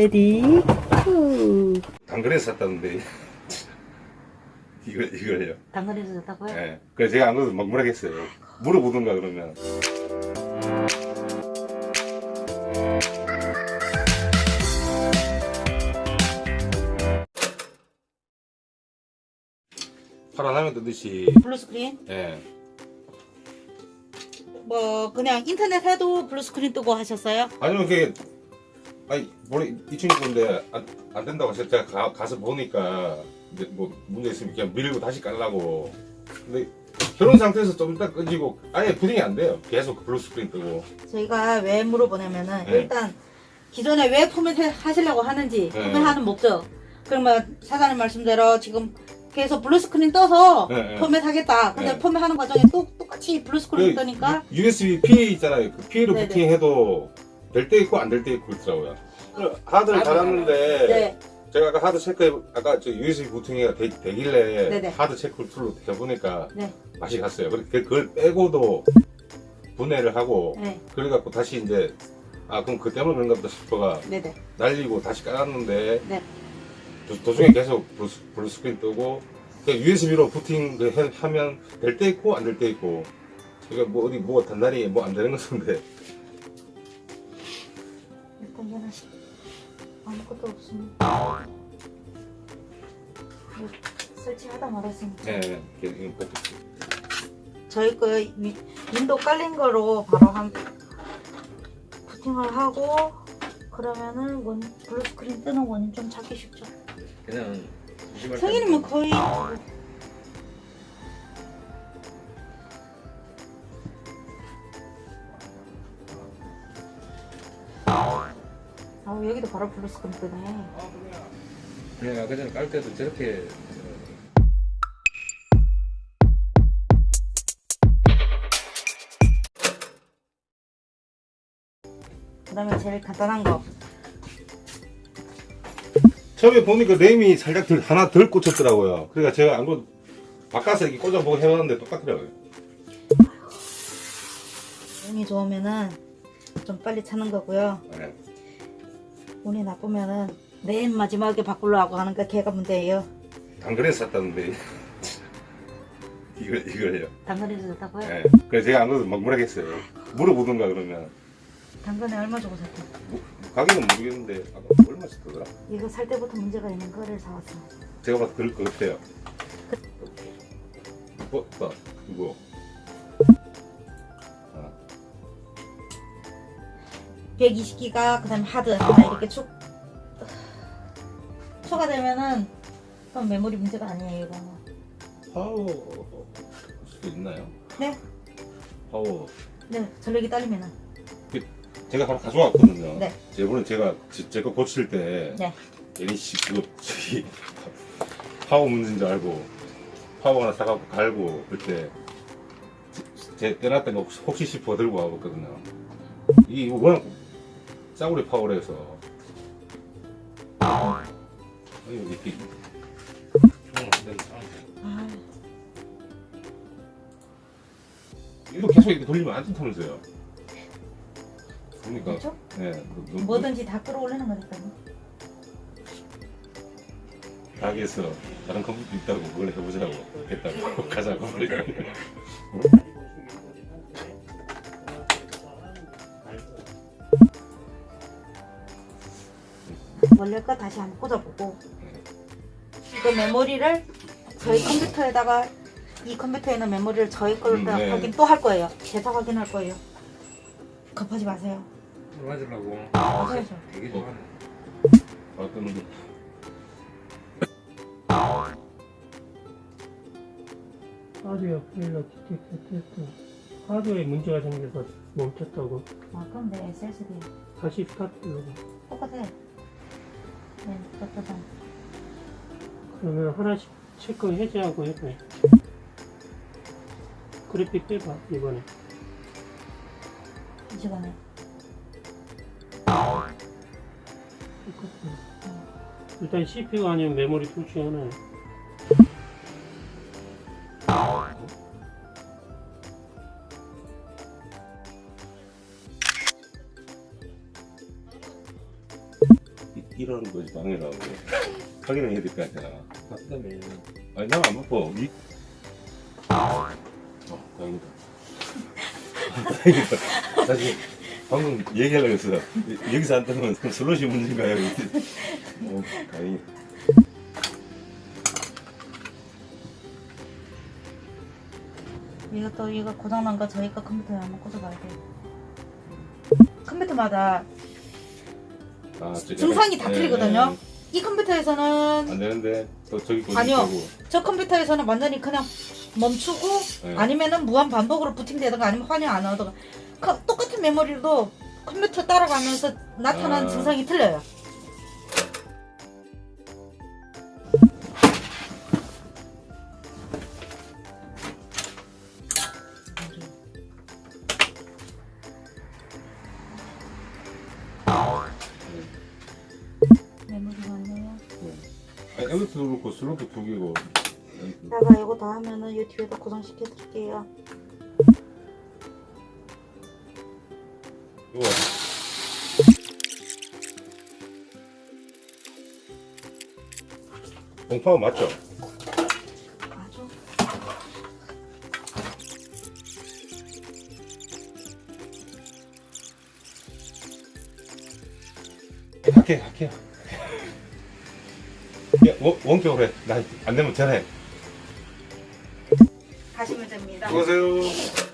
레디 후 당근에서 샀다는데 이거 이거예요. 당근에서 샀다고요? 예. 그래서 제가 안 그래도 막 물어겠어요. 물어보든가 그러면. 파란 화면 뜨듯이 블루스크린? 예. 뭐 그냥 인터넷 해도 블루스크린 뜨고 하셨어요? 아니면 그게 아니 원래 이 친구 건데 안, 안 된다고 해서 제가 가, 가서 보니까 이제 뭐 문제 있으면 그냥 밀고 다시 깔라고 근데 그런 상태에서 좀 이따 끄지고 아예 부딩이 안 돼요 계속 블루 스크린 뜨고 저희가 왜 물어보냐면은 네. 일단 기존에 왜 포맷 해- 하시려고 하는지 네. 포맷하는 목적 그러면 사장님 말씀대로 지금 계속 블루스크린 떠서 네, 네. 포맷 하겠다 근데 네. 포맷 하는 과정에 또 똑같이 블루스크린 뜨니까 USB PA 있잖아요 그 PA로 네네. 부팅해도 될 때 있고 안 될 때 있고 있더라고요 하드를 달았는데 네 제가 아까 하드 체크해 아까 저 USB 부팅이 되, 되길래 네네. 하드 체크 툴로 해보니까 네. 맛이 갔어요 그- 그걸 빼고도 분해를 하고 네. 그래갖고 다시 이제 아 그럼 그 때문에 그런가 보다 싶어가 네네 날리고 다시 깔았는데 네. 도, 도중에 계속 블루스, 블루스크린 뜨고 그 USB로 부팅 그 해- 하면 될 때 있고 안 될 때 있고 그러니까 뭐 어디 뭐가 단단히 뭐 안 되는 것인데 아무것도 없습니다. 뭐 설치하다 말았으니까 예, 예, 이거 보고 저희 거 위- 윈도우 깔린 거로 바로 한 부팅을 하고 그러면은 원 블루스크린 뜨는 원인 좀 찾기 쉽죠. 그냥 조심할 성인은 뭐 거의 여기도 바로 블루스크린 뜨네. 그냥 아까 전에 깔 때도 저렇게 그 다음에 제일 간단한 거 처음에 보니까 램이 살짝 덜, 하나 덜 꽂혔더라고요 그러니까 제가 안 그래도 바깥에 이렇게 꽂아보고 해봤는데 똑같더라고요 운이 좋으면은 좀 빨리 차는 거고요. 예. 운이 나쁘면은 맨 마지막에 바꾸려고 하는 게 걔가 문제예요. 당근에서 샀다는데 이거 이거예요 당근에서 샀다고요? 예. 그래서 제가 안 그래도 막 물어겠어요 물어보든가 그러면 당근에 얼마 주고 샀대? 가격은 모르겠는데 아까 얼마 였더라 이거 살 때부터 문제가 있는 거를 사왔어. 제가 봐도 그럴 것 같아요. 어, 나 이거. 120기가 그다음에 하드 하나 이렇게 축 초과되면은 그럼 메모리 문제가 아니에요 이거. 파워 수도 있나요? 네, 파워. 네 전력이 딸리면은 제가 바로 가져왔거든요. 네. 저번에 제가 제 거 고칠 때 네. NEC 그거 저기 파워 문제인 줄 알고 파워 하나 사갖고 갈고 그때 제- 제 떼놨던 거 혹시, 혹시 싶어 들고 와봤거든요. 이게 워낙 싸구려 파워라서. 아유 이렇게 아, 이거 계속 이렇게 돌리면 안 튼다면서요. 그러니까. 그렇죠? 예, 너- 너- 뭐든지 다 끌어올리는 거니까요. 가게에서 다른 컴퓨터 있다고 그걸 해보자고 했다고. 가자고 원래 거 다시 한번 꽂아보고 이거 메모리를 저희 컴퓨터에다가 이 컴퓨터에 있는 메모리를 저희 걸로 음, 네. 확인 또 할 거예요. 계속 확인할 거예요. 급하지 마세요. 맞으려고 맞아야죠. 되게 좋아하네 분 하드웨어 파일럿 디텍터 테스트 하드웨어에 문제가 생겨서 멈췄다고 아 그럼 내 SSD 다시 스타트 누르고 똑같아. 네. 그러면 하나씩 체크 해제하고 해봐요 그래픽 빼봐 이번에 이 시간에. 일단 CPU 아니면 메모리 둘 중에 하나야 이런 거지 방해라고. 확인을 해야 될 거 아니야 그다음에 아니 난 안 바빠. 위... 어 다행이다. 다행이다. 사실 방금 얘기하려고 했어. 여기서 안 뜨면 슬롯이 문제인가요? 어 다행이다. 이것도 이거 고장난 거 저희가 컴퓨터에 한번 꽂아봐야 돼요. 컴퓨터마다 아, 저- 증상이 다 예, 틀리거든요. 예, 이 예. 컴퓨터에서는 안 되는데 또 저기 아니요. 저 컴퓨터에서는 완전히 그냥 멈추고 예. 아니면은 무한 반복으로 부팅되든가 아니면 환영 안 하든가 그 똑같은 메모리도 컴퓨터 따라가면서 나타나는 아. 증상이 틀려요. 이것도 그렇고 슬롯도 두 개고 제가 이거 다 하면은 이 뒤에다 고정시켜 드릴게요. 이거 공파가 맞죠? 아주 할게 할게 야 원, 원격으로 해난 안 되면 전화해 하시면 됩니다. 수고하세요